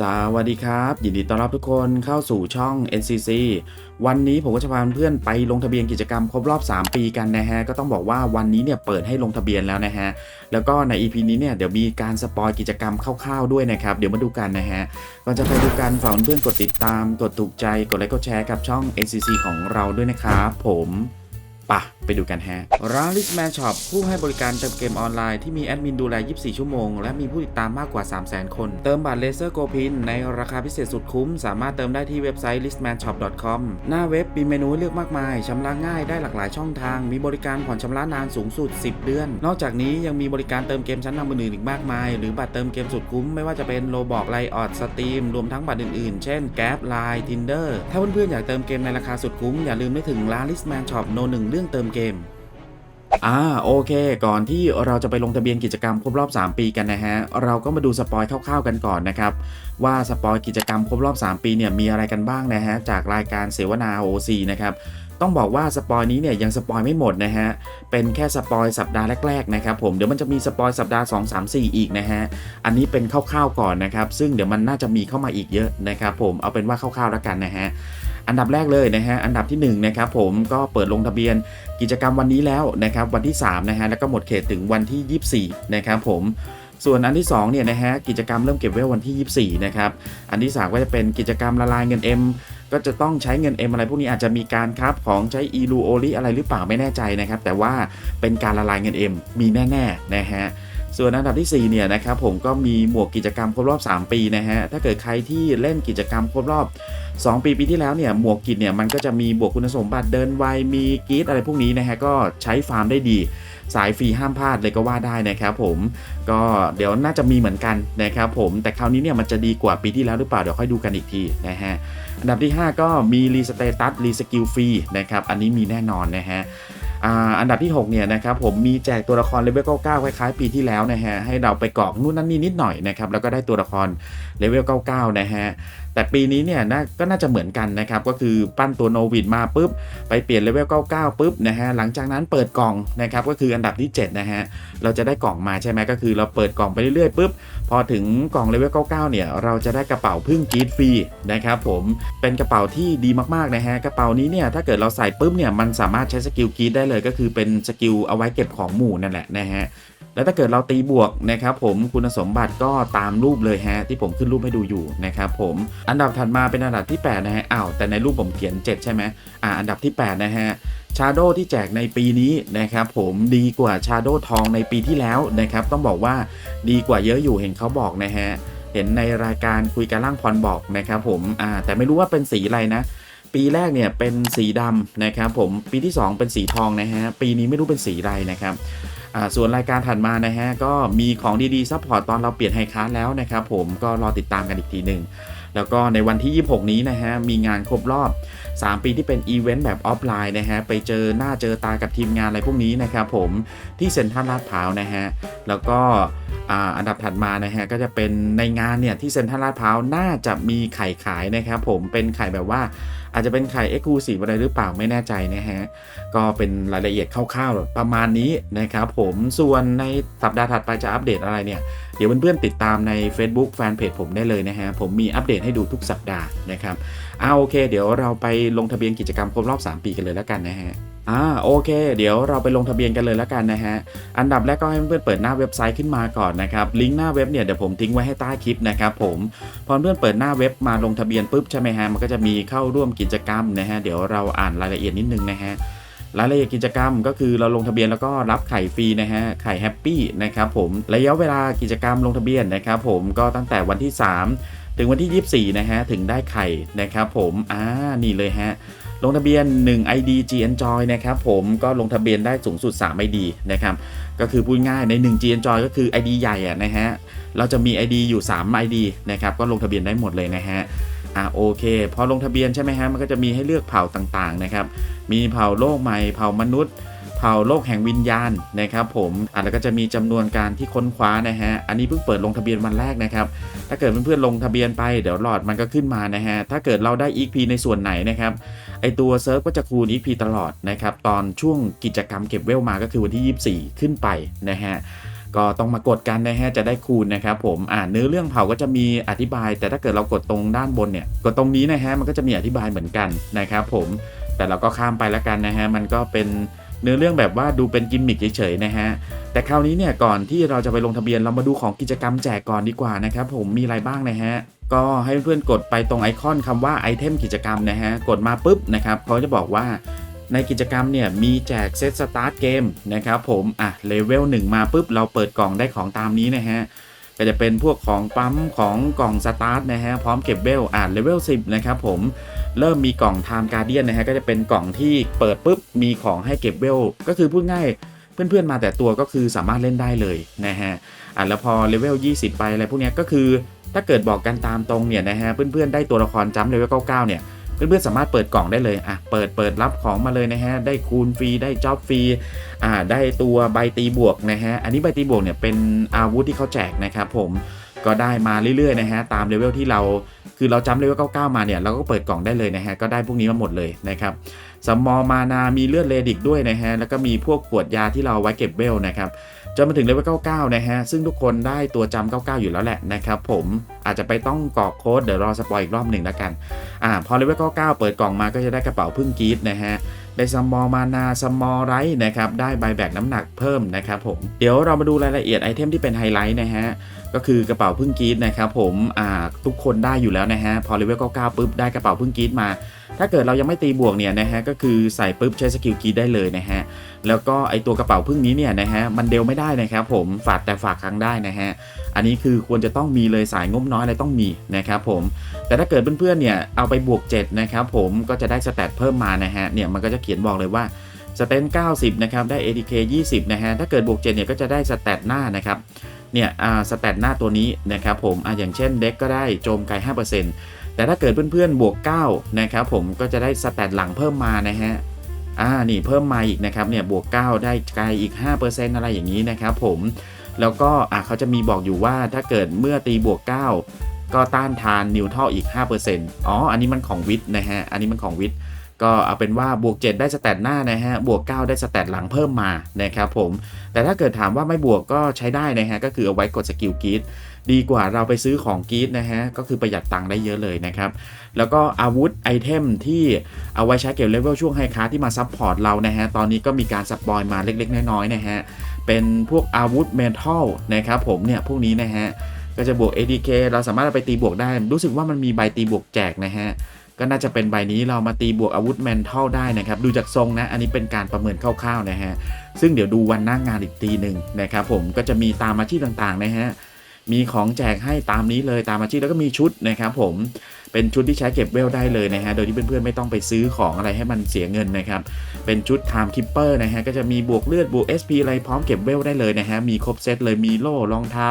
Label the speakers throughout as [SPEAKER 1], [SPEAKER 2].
[SPEAKER 1] สวัสดีครับ ยินดีต้อนรับทุกคนเข้าสู่ช่อง NCC วันนี้ผมก็จะพาเพื่อนไปลงทะเบียนกิจกรรมครบรอบ 3 ปีกันนะฮะ ก็ต้องบอกว่าวันนี้เนี่ยเปิดให้ลงทะเบียนแล้วนะฮะ แล้วก็ใน EP นี้เนี่ยเดี๋ยวมีการสปอยกิจกรรมคร่าวๆด้วยนะครับ เดี๋ยวมาดูกันนะฮะก่อนจะไปดูกันฝากเพื่อนกดติดตาม กดถูกใจ กดไลค์ กดแชร์กับช่อง NCC ของเราด้วยนะครับผม ปะไปดูกันฮะ ร้าน Listman Shop ผู้ให้บริการเติมเกมออนไลน์ที่มีแอดมินดูแล 24 ชั่วโมง และมีผู้ติดตามมากกว่า 300,000 คน เติมบัตรเลเซอร์โกพิน ในราคาพิเศษสุดคุ้ม สามารถเติมได้ที่เว็บไซต์ listmanshop.com หน้าเว็บมีเมนูให้เลือกมากมาย ชำระง่ายได้หลากหลายช่องทาง มีบริการผ่อนชำระนานสูงสุด 10 เดือน นอกจากนี้ยังมีบริการเติมเกมชั้นนำอื่นๆอีกมากมาย หรือบัตรเติมเกมสุดคุ้มไม่ว่าจะเป็นโลบอกไลออดสตรีมรวมทั้งบัตรอื่นๆ เช่นแก๊ปไลน์ทินเดอร์ถ้าเพื่อนๆอยากเติมเกมในราคาสุดคุ้มอย่าลืมนึกถึงร้าน Listman Shop โนหนึ่งเรื่องเติมเกมอ่าโอเค ก่อนที่เราจะไปลงทะเบียนกิจกรรมครบรอบ 3 ปีกันนะฮะ เราก็มาดูสปอยคร่าวๆกันก่อนนะครับ ว่าสปอยกิจกรรมครบรอบ 3 ปีเนี่ยมีอะไรกันบ้างนะฮะ จากรายการเสวนา OC นะครับต้องบอกว่าสปอยนี้เนี่ยยังสปอยไม่หมดนะฮะ เป็นแค่สปอยสัปดาห์แรกๆนะครับผม เดี๋ยวมันจะมีสปอยสัปดาห์ 2 3 4 อีกนะฮะ อันนี้เป็นคร่าวๆก่อนนะครับ ซึ่งเดี๋ยวมันน่าจะมีเข้ามาอีกเยอะนะครับผม เอาเป็นว่าคร่าวๆแล้วกันนะฮะ อันดับแรกเลยนะฮะอันดับที่1นะครับผมก็เปิดลงทะเบียนกิจกรรมวันนี้แล้วนะครับวันที่3นะฮะแล้วก็หมดเขตถึงวันที่ 24 นะครับผมส่วนอันที่2เนี่ยนะฮะกิจกรรมเริ่มเก็บเวลวันที่ 24 นะครับ อันที่ 3 ก็จะเป็นกิจกรรมละลายเงิน M ก็จะต้องใช้เงิน M อะไรพวกนี้อาจจะมีการครับของใช้ e l u o l i อะไรหรือเปล่าไม่แน่ใจนะครับ แต่ว่าเป็นการละลายเงิน M มีแน่ๆนะฮะ ส่วนอันดับที่ 4 เนี่ยนะครับผมก็มีหมวกกิจกรรมครบรอบ 3 ปีนะฮะ ถ้าเกิดใครที่เล่นกิจกรรมครบรอบ 2 ปีปีที่แล้วเนี่ยหมวกกิจเนี่ยมันก็จะมีบวกคุณสมบัติเดินไวมีกีดอะไรพวกนี้นะฮะก็ใช้ฟาร์มได้ดีสายฟรีห้ามพลาดเลยก็ว่าได้นะครับผมก็เดี๋ยวน่าจะมีเหมือนกันนะครับผมแต่คราวนี้เนี่ยมันจะดีกว่าปีที่แล้วหรือเปล่า เดี๋ยวค่อยดูกันอีกทีนะฮะอันดับที่ 5 ก็มีรีสเตตัสรีสกิลฟรีนะครับอันนี้มีแน่นอนนะฮะ อันดับที่ 6 เนี่ยนะครับผมมีแจกตัวละครเลเวล99คล้ายๆ ปีที่แล้วนะฮะให้เราไปกรอกนู่นนั่นนี่นิดหน่อยนะครับแล้วก็ได้ตัวละครเลเวล99นะฮะ แต่ปีนี้เนี่ยน่าก็น่าจะเหมือนกันนะครับ ก็คือปั้นตัวโนวิดมาปุ๊บ ไปเปลี่ยนเลเวล 99 ปุ๊บนะฮะ หลังจากนั้นเปิดกล่องนะครับ ก็คืออันดับที่ 7 นะฮะ เราจะได้กล่องมาใช่ไหมก็คือเราเปิดกล่องไปเรื่อยๆปุ๊บ พอถึงกล่องเลเวล 99 เนี่ย เราจะได้กระเป๋าพึ่งกีดฟรีนะครับผม เป็นกระเป๋าที่ดีมากๆนะฮะ กระเป๋านี้เนี่ยถ้าเกิดเราใส่ปุ๊บเนี่ย มันสามารถใช้สกิลกีดได้เลย ก็คือเป็นสกิลเอาไว้เก็บของหมู่นั่นแหละนะฮะ แล้วถ้าเกิดเราตีบวกนะครับผมคุณสมบัติก็ตามรูปเลยฮะที่ผมขึ้นรูปให้ดูอยู่นะครับผมอันดับถัดมาเป็นอันดับที่ 8 นะฮะอ้าวแต่ในรูปผมเขียน 7 ใช่ไหมอ่าอันดับที่ 8 นะฮะชาโดที่แจกในปีนี้นะครับผมดีกว่าชาโดทองในปีที่แล้วนะครับต้องบอกว่าดีกว่าเยอะอยู่เห็นเขาบอกนะฮะเห็นในรายการคุยกันล่างพรบอกนะครับผมอ่าแต่ไม่รู้ว่าเป็นสีอะไรนะ ปีแรกเนี่ยเป็นสีดำนะครับผมปีที่ 2 เป็นสีทองนะฮะปีนี้ไม่รู้เป็นสีอะไรนะครับ ส่วนรายการถัดมานะฮะก็มีของดีๆซัพพอร์ตตอนเราเปลี่ยนไฮคาร์แล้วนะครับผมก็รอติดตามกันอีกทีหนึ่งแล้วก็ในวันที่ 26 นี้นะฮะ มีงานครบรอบ 3 ปีที่เป็นอีเวนต์แบบออฟไลน์นะฮะ ไปเจอหน้าเจอตากับทีมงานอะไรพวกนี้นะครับผมที่เซ็นทรัลลาดพร้าวนะฮะ แล้วก็อ่าอันดับถัดมานะฮะ ก็จะเป็นในงานเนี่ย ที่เซ็นทรัลลาดพร้าวน่าจะมีไข่ขายนะครับผมเป็นไข่แบบว่า อาจจะเป็นไข่ e x c l u s i v e อะไรหรือเปล่าไม่แน่ใจนะฮะ ก็เป็นรายละเอียดคร่าวๆ ประมาณนี้นะครับผมส่วนในสัปดาห์ถัดไปจะอัปเดตอะไรเนี่ย เดี๋ยวเพื่อนๆติดตามใน Facebook แฟนเพจผมได้เลยนะฮะ ผมมีอัปเดตให้ดูทุกสัปดาห์นะครับเอาโอเค เดี๋ยวเราไปลงทะเบียนกิจกรรมครบรอบ 3 ปีกันเลยแล้วกันนะฮะ อ่าโอเค เดี๋ยวเราไปลงทะเบียนกันเลยแล้วกันนะฮะ อันดับแรกก็ให้เพื่อนๆเปิดหน้าเว็บไซต์ขึ้นมาก่อนนะครับลิงก์หน้าเว็บเนี่ยเดี๋ยวผมทิ้งไว้ให้ใต้คลิปนะครับผมพอเพื่อนเปิดหน้าเว็บมาลงทะเบียนปุ๊บใช่ไหมฮะมันก็จะมีเข้าร่วมกิจกรรมนะฮะเดี๋ยวเราอ่านรายละเอียดนิดนึงนะฮะรายละเอียดกิจกรรมก็คือเราลงทะเบียนแล้วก็รับไข่ฟรีนะฮะไข่แฮปปี้นะครับผมระยะเวลากิจกรรมลงทะเบียนนะครับผมก็ตั้งแต่วันที่ 3 ถึงวันที่ 24นะฮะถึงได้ไข่นะครับผมอ่านี่เลยฮะ ลงทะเบียน 1 ID G Enjoy นะครับผมก็ลงทะเบียนได้สูงสุด 3 ID นะครับก็คือพูดง่ายใน 1 G Enjoy ก็คือ ID ใหญ่อะนะฮะเราจะมี ID อยู่ 3 ID นะครับก็ลงทะเบียนได้หมดเลยนะฮะอ่าโอเค พอลงทะเบียนใช่ไหมฮะมันก็จะมีให้เลือกเผ่าต่างๆนะครับมีเผ่าโลกใหม่เผ่ามนุษย์ ผ่าโลกแห่งวิญญาณนะครับผมอะแล้วก็จะมีจำนวนการที่ค้นคว้านะฮะ อันนี้เพิ่งเปิดลงทะเบียนวันแรกนะครับ ถ้าเกิดเพื่อนๆลงทะเบียนไปเดี๋ยวหลอดมันก็ขึ้นมานะฮะ ถ้าเกิดเราได้ EXP ในส่วนไหนนะครับ ไอตัวเซิร์ฟก็จะคูณ EXP ตลอดนะครับ ตอนช่วงกิจกรรมเก็บเวลมาก็คือวันที่ 24 ขึ้นไปนะฮะก็ต้องมากดกันนะฮะจะได้คูณนะครับผมอ่าเนื้อเรื่องเผาก็จะมีอธิบาย แต่ถ้าเกิดเรากดตรงด้านบนเนี่ยกดตรงนี้นะฮะมันก็จะมีอธิบายเหมือนกันนะครับผมแต่เราก็ข้ามไปแล้วกันนะฮะมันก็เป็น เนื้อเรื่องแบบว่าดูเป็นกิมมิคเฉยๆนะฮะ แต่คราวนี้เนี่ยก่อนที่เราจะไปลงทะเบียนเรามาดูของกิจกรรมแจกก่อนดีกว่านะครับผมมีอะไรบ้างนะฮะก็ให้เพื่อนๆกดไปตรงไอคอนคำว่าไอเทมกิจกรรมนะฮะกดมาปุ๊บนะครับเขาจะบอกว่าในกิจกรรมเนี่ยมีแจกเซตสตาร์ทเกมนะครับผมอะเลเวล1มาปุ๊บเราเปิดกล่องได้ของตามนี้นะฮะ ก็จะเป็นพวกของปั๊มของกล่องสตาร์ทนะฮะพร้อมเก็บเวลอะเลเวล10 นะครับผมเริ่มมีกล่องไทม์การเดียนนะฮะก็จะเป็นกล่องที่เปิดปุ๊บมีของให้เก็บเวลก็คือพูดง่ายเพื่อนๆมาแต่ตัวก็คือสามารถเล่นได้เลยนะฮะอะแล้วพอเลเวล20 ไปอะไรพวกนี้ก็คือถ้าเกิดบอกกันตามตรงเนี่ยนะฮะเพื่อนๆได้ตัวละครจัมป์เลเวล99เนี่ย เพื่อนๆสามารถเปิดกล่องได้เลยอะเปิดเปิดรับของมาเลยนะฮะได้คูณฟรีได้จ็อบฟรีอ่าได้ตัวใบตีบวกนะฮะอันนี้ใบตีบวกเนี่ยเป็นอาวุธที่เขาแจกนะครับผมก็ได้มาเรื่อยๆนะฮะตามเลเวลที่เราคือเราจำเลเวล 99 มาเนี่ยเราก็เปิดกล่องได้เลยนะฮะก็ได้พวกนี้มาหมดเลยนะครับ สมอมานา มีเลือดเลดิกด้วยนะฮะ แล้วก็มีพวกขวดยาที่เราไว้เก็บเวลนะครับ จนมาถึงเลเวล99 นะฮะ ซึ่งทุกคนได้ตัวจำ99 อยู่แล้วแหละนะครับผม อาจจะไปต้องกรอกโค้ด เดี๋ยวรอสปอยอีกรอบหนึ่งแล้วกัน อ่า พอเลเวล99 เปิดกล่องมาก็จะได้กระเป๋าพึ่งกีดนะฮะได้สมอมานาสมอไรนะครับ ได้ใบแบกน้ำหนักเพิ่มนะครับผม เดี๋ยวเรามาดูรายละเอียดไอเทมที่เป็นไฮไลท์นะฮะ ก็คือกระเป๋าพึ่งกีดนะครับผม อ่า ทุกคนได้อยู่แล้วนะฮะ พอเลเวล99ปุ๊บ ได้กระเป๋าพึ่งกีดมาถ้าเกิดเรายังไม่ตีบวกเนี่ยนะฮะก็คือใส่ปุ๊บใช้สกิลกรีดได้เลยนะฮะแล้วก็ไอตัวกระเป๋าพึ่งนี้เนี่ยนะฮะมันเดลไม่ได้นะครับผมฝากแต่ฝากครั้งได้นะฮะอันนี้คือควรจะต้องมีเลยสายงบน้อยอะไรต้องมีนะครับผมแต่ถ้าเกิดเพื่อนๆเนี่ยเอาไปบวก7นะครับผมก็จะได้สแตทเพิ่มมานะฮะเนี่ยมันก็จะเขียนบอกเลยว่าสเตน90 นะครับได้ ATK 20 นะฮะถ้าเกิดบวก7เนี่ยก็จะได้สแตทหน้านะครับเนี่ยอ่าสแตทหน้าตัวนี้นะครับผมอ่าอย่างเช่นเด็กก็ได้โจมไกล5% แต่ถ้าเกิดเพื่อนๆ บวก 9 นะครับผมก็จะได้สแตทหลังเพิ่มมานะฮะอ่านี่เพิ่มมาอีกนะครับเนี่ยบวก 9 ได้ไกลอีก 5%อะไรอย่างนี้นะครับผมแล้วก็อะเขาจะมีบอกอยู่ว่าถ้าเกิดเมื่อตีบวก 9 ก็ต้านทานนิวทัลอีก 5%อ๋อ อันนี้มันของวิทย์นะฮะ อันนี้มันของวิทย์ ก็เอาเป็นว่าบวก 7 ได้สแตทหน้านะฮะบวก 9 ได้สแตทหลังเพิ่มมานะครับผม แต่ถ้าเกิดถามว่าไม่บวกก็ใช้ได้นะฮะก็คือเอาไว้กดสกิลกีดดีกว่าเราไปซื้อของกีดนะฮะก็คือประหยัดตังค์ได้เยอะเลยนะครับ แล้วก็อาวุธไอเทมที่เอาไว้ใช้เก็บเลเวลช่วงไฮคาร์ที่มาซับพอร์ตเรานะฮะตอนนี้ก็มีการสปอยมาเล็กๆ น้อยๆนะฮะเป็นพวกอาวุธเมทัลนะครับผมเนี่ยพวกนี้นะฮะก็จะบวก ADK เราสามารถเอาไปตีบวกได้ รู้สึกว่ามันมีใบตีบวกแจกนะฮะ ก็น่าจะเป็นใบนี้เรามาตีบวกอาวุธแมนเทัลได้นะครับ ดูจากทรงนะ อันนี้เป็นการประเมินคร่าวๆนะฮะ ซึ่งเดี๋ยวดูวันหน้างงานอีกทีหนึ่งนะครับผมก็จะมีตามอาชีพต่างๆนะฮะ มีของแจกให้ตามนี้เลยตามอาชีพแล้วก็มีชุดนะครับผมเป็นชุดที่ใช้เก็บเวลได้เลยนะฮะ โดยที่เพื่อนๆไม่ต้องไปซื้อของอะไรให้มันเสียเงินนะครับ เป็นชุด Time Keeper นะฮะ ก็จะมีบวกเลือดบวก SP อะไรพร้อมเก็บเวลได้เลยนะฮะ มีครบเซตเลย มีโล่รองเท้า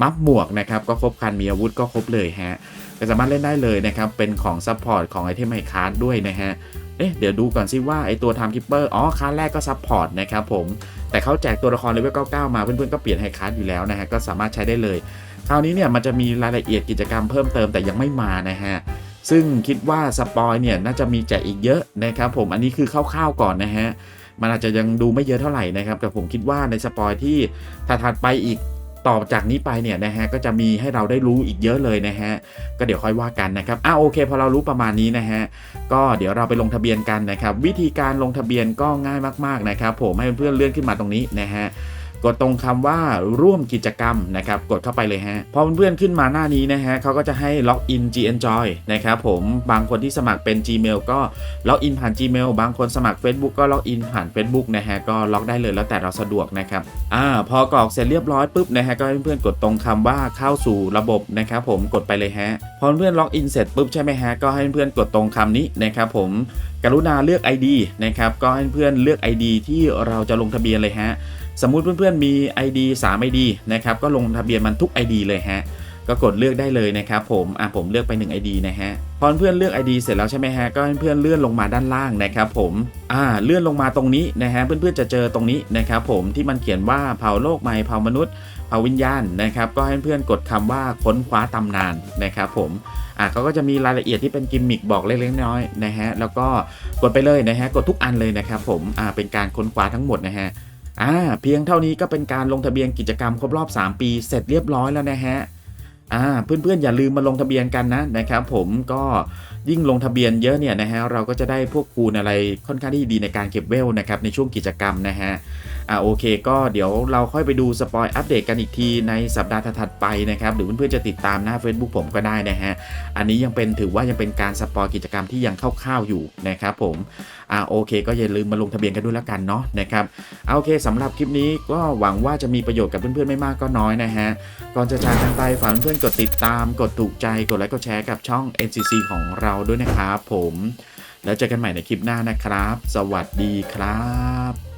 [SPEAKER 1] มัฟหมวกนะครับ ก็ครบครัน มีอาวุธก็ครบเลยฮะ ก็สามารถเล่นได้เลยนะครับ เป็นของซัพพอร์ตของไอเทมไฮคาร์ดด้วยนะฮะเอ๊ะเดี๋ยวดูก่อนสิว่าไอตัว Time Keeper อ๋อคาร์ดแรกก็ซัพพอร์ตนะครับผม แต่เขาแจกตัวละครเลเวล99 มาเพื่อนๆก็เปลี่ยนไฮคาร์ดอยู่แล้วนะฮะ ก็สามารถใช้ได้เลย คราวนี้เนี่ยมันจะมีรายละเอียดกิจกรรมเพิ่มเติมแต่ยังไม่มานะฮะซึ่งคิดว่าสปอยเนี่ยน่าจะมีแจกอีกเยอะนะครับผมอันนี้คือคร่าวๆก่อนนะฮะมันอาจจะยังดูไม่เยอะเท่าไหร่นะครับ แต่ผมคิดว่าในสปอยที่ถัดไปอีก ต่อจากนี้ไปเนี่ยนะฮะก็จะมีให้เราได้รู้อีกเยอะเลยนะฮะก็เดี๋ยวค่อยว่ากันนะครับอ่าโอเค พอเรารู้ประมาณนี้นะฮะก็เดี๋ยวเราไปลงทะเบียนกันนะครับ วิธีการลงทะเบียนก็ง่ายมากๆนะครับผมให้เพื่อนๆเลื่อนขึ้นมาตรงนี้นะฮะ กดตรงคำว่าร่วมกิจกรรมนะครับกดเข้าไปเลยฮะพอเพื่อนๆขึ้นมาหน้านี้นะฮะเขาก็จะให้ล็อกอิน G Enjoy นะครับผมบางคนที่สมัครเป็น Gmail ก็ล็อกอินผ่าน Gmail บางคนสมัคร Facebook ก็ล็อกอินผ่าน Facebook นะฮะก็ล็อกได้เลยแล้วแต่เราสะดวกนะครับอ่าพอกรอกเสร็จเรียบร้อยปุ๊บนะฮะก็ให้เพื่อนๆกดตรงคำว่าเข้าสู่ระบบนะครับผมกดไปเลยฮะพอเพื่อนๆล็อกอินเสร็จปุ๊บใช่ไหมฮะก็ให้เพื่อนๆกดตรงคำนี้นะครับผมกรุณาเลือก ID นะครับก็ให้เพื่อนเลือก ID ที่เราจะลงทะเบียนเลยฮะ สมมุติเพื่อนๆมี ID 3 ID นะครับก็ลงทะเบียนมันทุก ID เลยฮะก็กดเลือกได้เลยนะครับผม อะผมเลือกไป 1 ID นะฮะ พอเพื่อนเลือก ID เสร็จแล้วใช่ไหมฮะ ก็ให้เพื่อนเลื่อนลงมาด้านล่างนะครับผม อ่า เลื่อนลงมาตรงนี้นะฮะ เพื่อนๆจะเจอตรงนี้นะครับผม ที่มันเขียนว่าเผ่าโลกใหม่เผ่ามนุษย์ เผ่าวิญญาณนะครับ ก็ให้เพื่อนกดคำว่าค้นคว้าตำนานนะครับผม อ่าเขาก็จะมีรายละเอียดที่เป็นกิมมิคบอกเล็กๆน้อยๆนะฮะ แล้วก็กดไปเลยนะฮะ กดทุกอันเลยนะครับผม อ่า เป็นการค้นคว้าทั้งหมดนะฮะ อ่าเพียงเท่านี้ก็เป็นการลงทะเบียนกิจกรรมครบรอบ 3 ปี เสร็จเรียบร้อยแล้วนะฮะอ่าเพื่อนๆอย่าลืมมาลงทะเบียนกันนะนะครับ ผมก็ยิ่งลงทะเบียนเยอะเนี่ยนะฮะเราก็จะได้พวกคูณอะไรค่อนข้างที่ดีในการเก็บเวลนะครับในช่วงกิจกรรมนะฮะ อ่าโอเค ก็เดี๋ยวเราค่อยไปดูสปอยอัปเดตกันอีกทีในสัปดาห์ถัดไปนะครับ หรือเพื่อนๆจะติดตามหน้า Facebook ผมก็ได้นะฮะ อันนี้ยังเป็นถือว่ายังเป็นการสปอยกิจกรรมที่ยังคร่าวๆอยู่นะครับผมอ่าโอเค ก็อย่าลืมมาลงทะเบียนกันด้วยแล้วกันเนาะนะครับเอาโอเคสำหรับคลิปนี้ก็หวังว่าจะมีประโยชน์กับเพื่อนๆไม่มากก็น้อยนะฮะก่อนจะจากกันไปฝากเพื่อนๆกดติดตาม กดถูกใจกดไลค์กดแชร์กับช่อง NCC ของเราด้วยนะครับผม แล้วเจอกันใหม่ในคลิปหน้านะครับ สวัสดีครับ